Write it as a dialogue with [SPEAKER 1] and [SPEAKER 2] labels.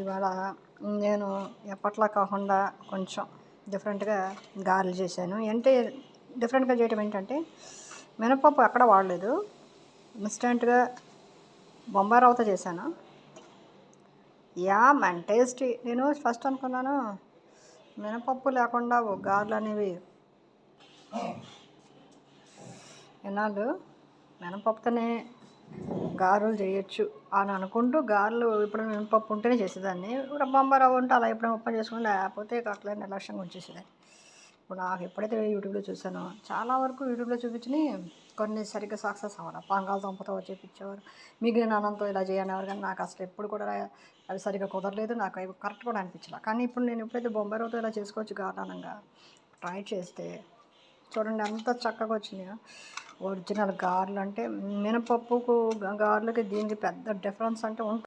[SPEAKER 1] ఇవాళ నేను ఎప్పట్లా కాకుండా కొంచెం డిఫరెంట్గా గారెలు చేశాను. అంటే డిఫరెంట్గా చేయటం ఏంటంటే మినపప్పు ఎక్కడ వాడలేదు. ఇన్స్టెంట్గా బొంబాయి రవ్వతో చేశాను. యా మ్యాన్ టేస్టీ నేను ఫస్ట్ అనుకున్నాను మినపప్పు లేకుండా ఓ గారెలు అనేవి. ఎన్నాళ్ళు మినపప్పుతోనే గారెలు చేయొచ్చు అని అనుకుంటూ గారెలు ఇప్పుడు మినపప్పు ఉంటేనే చేసేదాన్ని. ఇప్పుడు బొంబాయి రవ్వ ఉంటే అలా ఎప్పుడైనా ఉప్మా చేసుకుని లేకపోతే అట్లా నిర్లక్ష్యంగా ఉంచేసేదాన్ని. ఇప్పుడు నాకు ఎప్పుడైతే యూట్యూబ్లో చూసానో చాలా వరకు యూట్యూబ్లో చూపించినాయి కొన్ని సరిగ్గా సక్సెస్ అవ్వాలి. బంగాళదుంపతో చేపించేవారు. మిగిలిన అన్నంతో ఇలా చేయనేవారు కానీ నాకు అసలు ఎప్పుడు కూడా అవి సరిగ్గా కుదరలేదు. నాకు అవి కరెక్ట్ కూడా అనిపించలే. కానీ ఇప్పుడు నేను ఎప్పుడైతే బొంబాయి రవ్వతో ఇలా చేసుకోవచ్చు గారణంగా ట్రై చేస్తే చూడండి ఎంత చక్కగా వచ్చినాయో. ఒరిజినల్ గారెలు అంటే మినపప్పుకు గారెలకి దీనికి పెద్ద డిఫరెన్స్ అంటే ఉంటుంది